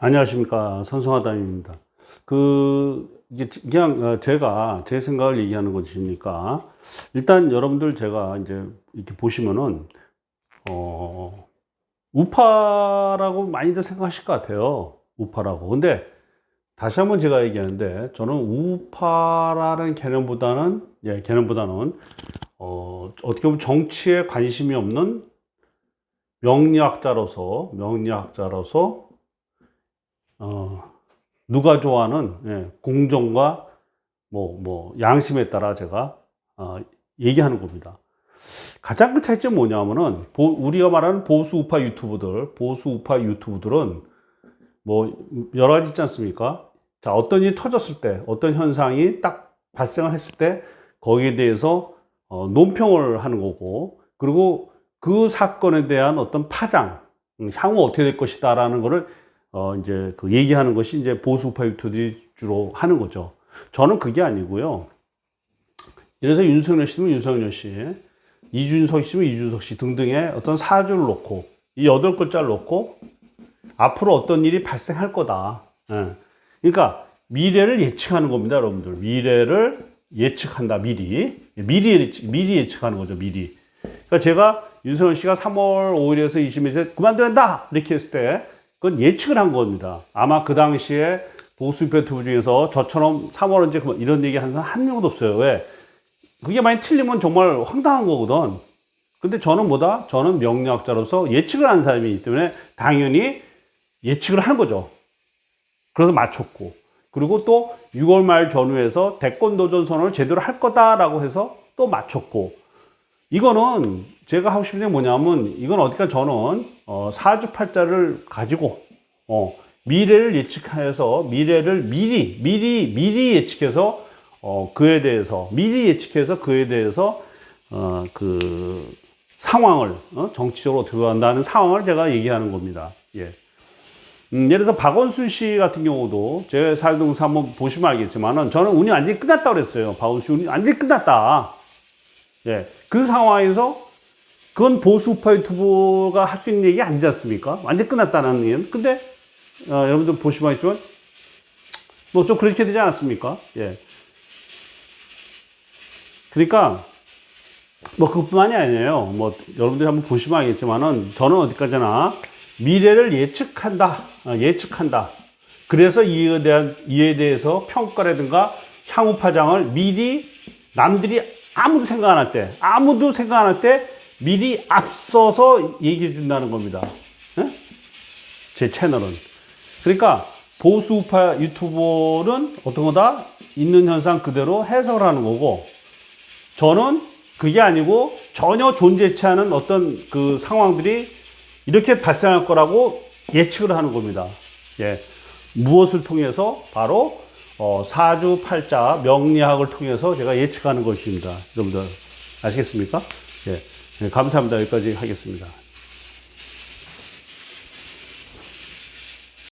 안녕하십니까 선성하담입니다. 그 그냥 어, 제가 제 생각을 얘기하는 것이니까 일단 여러분들 제가 이제 이렇게 보시면은 어 우파라고 많이들 생각하실 것 같아요. 우파라고. 근데 다시 한번 제가 얘기하는데 저는 우파라는 개념보다는 예 개념보다는 어 어떻게 보면 정치에 관심이 없는 명리학자로서 명리학자로서 어, 누가 좋아하는 예, 공정과 뭐, 뭐, 양심에 따라 제가 어, 얘기하는 겁니다. 가장 큰 차이점이 뭐냐면은, 보- 우리가 말하는 보수 우파 유튜브들, 보수 우파 유튜브들은 뭐, 여러 가지 있지 않습니까? 자, 어떤 일이 터졌을 때, 어떤 현상이 딱 발생을 했을 때, 거기에 대해서 어, 논평을 하는 거고, 그리고 그 사건에 대한 어떤 파장, 음, 향후 어떻게 될 것이다라는 거를 어, 이제 그 얘기하는 것이 이제 보수파 유튜브들이 주로 하는 거죠. 저는 그게 아니고요. 들어서 윤석열 씨면 윤석열 씨, 이준석 씨면 이준석 씨 등등의 어떤 사주를 놓고, 이 여덟 글자를 놓고, 앞으로 어떤 일이 발생할 거다. 예. 그러니까 미래를 예측하는 겁니다, 여러분들. 미래를 예측한다, 미리. 미리, 예측- 미리 예측하는 거죠, 미리. 그러니까 제가 윤석열 씨가 3월 5일에서 20일에 그만둬야 한다! 이렇게 했을 때, 그건 예측을 한 겁니다. 아마 그 당시에 보수 유튜브 중에서 저처럼 3월 언제 그만 이런 얘기 하는 사람 한 명도 없어요. 왜? 그게 많이 틀리면 정말 황당한 거거든. 근데 저는 뭐다? 저는 명리학자로서 예측을 한 사람이기 때문에 당연히 예측을 하는 거죠. 그래서 맞췄고. 그리고 또 6월 말 전후에서 대권 도전 선언을 제대로 할 거다라고 해서 또 맞췄고. 이거는 제가 하고 싶은 게 뭐냐면 이건 어디까 저는 어, 사주팔자를 가지고 어, 미래를 예측해서 미래를 미리 미리 미리 예측해서 어, 그에 대해서 미리 예측해서 그에 대해서 어, 그 상황을 어, 정치적으로 한다는 상황을 제가 얘기하는 겁니다. 예. 음, 예를 들어서 박원순 씨 같은 경우도 제 사회동사 한번 보시면 알겠지만은 저는 운이 완전히 끝났다 그랬어요. 박원순 운이 완전히 끝났다. 예. 그 상황에서 그건 보수파 유튜버가 할 수 있는 얘기 아니지 않습니까? 완전 끝났다는 얘기는. 근데, 어, 여러분들 보시면 알겠지만, 뭐 좀 그렇게 되지 않았습니까? 예. 그러니까, 뭐 그것뿐만이 아니에요. 뭐 여러분들이 한번 보시면 알겠지만은 저는 어디까지나 미래를 예측한다. 어, 예측한다. 그래서 이에 대한, 이에 대해서 평가라든가 향후 파장을 미리 남들이 아무도 생각 안 할 때, 아무도 생각 안 할 때 미리 앞서서 얘기해 준다는 겁니다. 예? 제 채널은. 그러니까 보수파 유튜버는 어떤 거다? 있는 현상 그대로 해석을 하는 거고, 저는 그게 아니고 전혀 존재치 않은 어떤 그 상황들이 이렇게 발생할 거라고 예측을 하는 겁니다. 예. 무엇을 통해서? 바로 어, 사주 팔자 명리학을 통해서 제가 예측하는 것입니다. 여러분들 아시겠습니까? 예. 예, 감사합니다. 여기까지 하겠습니다.